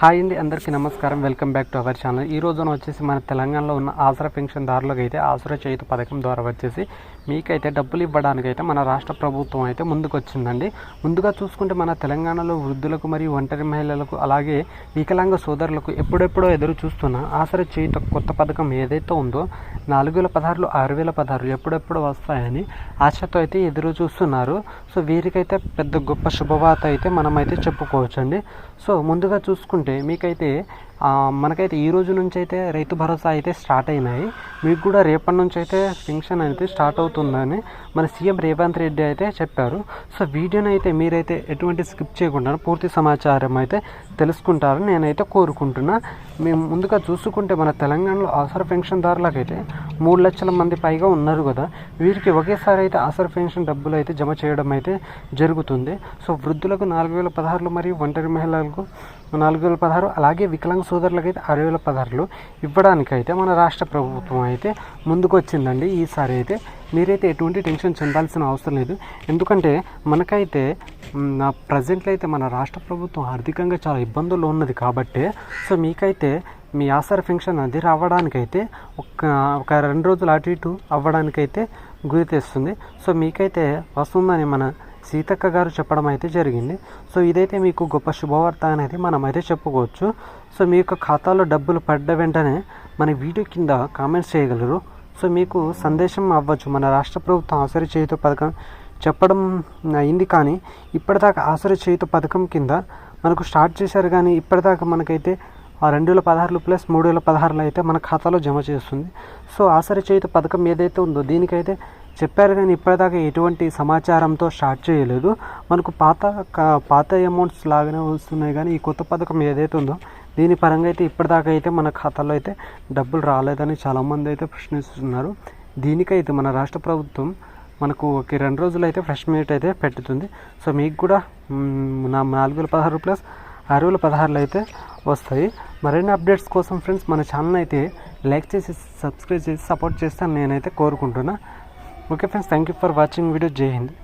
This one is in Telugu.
హాయ్ అండి అందరికీ నమస్కారం. Welcome back to our channel. ఈ రోజున వచ్చేసి మన తెలంగాణలో ఉన్న ఆసరా పెన్షన్ దారులకు అయితే ఆసరా చేయుత పథకం ద్వారా వచ్చేసి మీకైతే డబ్బులు ఇవ్వడానికి అయితే మన రాష్ట్ర ప్రభుత్వం అయితే ముందుకు వచ్చిందండి ముందుగా చూసుకుంటే మన తెలంగాణలో వృద్ధులకు మరియు ఒంటరి మహిళలకు అలాగే వికలాంగ సోదరులకు ఎప్పుడెప్పుడో ఎదురు చూస్తున్న ఆసరా చేయుత కొత్త పథకం ఏదైతే ఉందో నాలుగు వేల పదహారులు ఆరు వేల పదహారులు ఎప్పుడెప్పుడు వస్తాయని ఆశతో అయితే ఎదురు చూస్తున్నారు. సో వీరికైతే పెద్ద గొప్ప శుభవార్త అయితే మనమైతే చెప్పుకోవచ్చండి. సో ముందుగా చూసుకుంటే మీకైతే మనకైతే ఈ రోజు నుంచి అయితే రైతు భరోసా అయితే స్టార్ట్ అయినాయి. మీకు కూడా రేపటి నుంచి అయితే పెన్షన్ అయితే స్టార్ట్ అవుతుందని మన సీఎం రేవంత్ రెడ్డి అయితే చెప్పారు. సో వీడియోని అయితే మీరైతే ఎటువంటి స్కిప్ చేయకుండా పూర్తి సమాచారం అయితే తెలుసుకుంటారని నేనైతే కోరుకుంటున్నా. మేము ముందుగా చూసుకుంటే మన తెలంగాణలో అవసర పెన్షన్దారులకైతే మూడు లక్షల మంది పైగా ఉన్నారు కదా. వీరికి ఒకేసారి అయితే ఆసర్ పెన్షన్ డబ్బులు అయితే జమ చేయడం అయితే జరుగుతుంది. సో వృద్ధులకు నాలుగు వేల పదహారులు మరియు ఒంటరి మహిళలకు నాలుగు వేల పదహారు అలాగే వికలాంగ సోదరులకు అయితే ఆరు వేల పదహారులు ఇవ్వడానికైతే మన రాష్ట్ర ప్రభుత్వం అయితే ముందుకు వచ్చిందండి ఈసారి అయితే మీరైతే ఎటువంటి టెన్షన్ చెందాల్సిన అవసరం లేదు. ఎందుకంటే మనకైతే ప్రజెంట్లో అయితే మన రాష్ట్ర ప్రభుత్వం ఆర్థికంగా చాలా ఇబ్బందుల్లో ఉన్నది కాబట్టి సో మీకైతే మీ ఆసార ఫంక్షన్ అది రావడానికైతే ఒక ఒక రెండు రోజులు అటు ఇటు అవ్వడానికైతే గురి తెస్తుంది. సో మీకైతే వస్తుందని మన సీతక్క గారు చెప్పడం అయితే జరిగింది. సో ఇదైతే మీకు గొప్ప శుభవార్త అనేది మనం అయితే చెప్పుకోవచ్చు. సో మీ యొక్క ఖాతాలో డబ్బులు పడ్డ వెంటనే మన వీడియో కింద కామెంట్స్ చేయగలరు. సో మీకు సందేశం అవ్వచ్చు. మన రాష్ట్ర ప్రభుత్వం ఆసరి చేయుత పథకం చెప్పడం అయింది కానీ ఇప్పటిదాకా ఆసరి చేయుత పథకం కింద మనకు స్టార్ట్ చేశారు కానీ ఇప్పటిదాకా మనకైతే ఆ రెండు వేల పదహారులు ప్లస్ మూడు వేల పదహారులు అయితే మన ఖాతాలో జమ చేస్తుంది. సో ఆసరి చేయుత పథకం ఏదైతే ఉందో దీనికైతే చెప్పారు కానీ ఇప్పటిదాకా ఎటువంటి సమాచారంతో స్టార్ట్ చేయలేదు. మనకు పాత పాత అమౌంట్స్ లాగానే వస్తున్నాయి కానీ ఈ కొత్త పథకం ఏదైతే ఉందో దీని పరంగా అయితే ఇప్పటిదాకా అయితే మన ఖాతాలో అయితే డబ్బులు రాలేదని చాలామంది అయితే ప్రశ్నిస్తున్నారు. దీనికైతే మన రాష్ట్ర ప్రభుత్వం మనకు ఒక రెండు రోజులు అయితే ఫ్రెష్ మీట్ అయితే పెట్టుతుంది. సో మీకు కూడా నా నాలుగు వేల పదహారు ప్లస్ ఆరు వేల పదహారులు అయితే వస్తాయి. మరిన్ని అప్డేట్స్ కోసం ఫ్రెండ్స్ మన ఛానల్ అయితే లైక్ చేసి సబ్స్క్రైబ్ చేసి సపోర్ట్ చేస్తాను నేనైతే కోరుకుంటున్నా. Okay friends thank you for watching video. జై హింద్.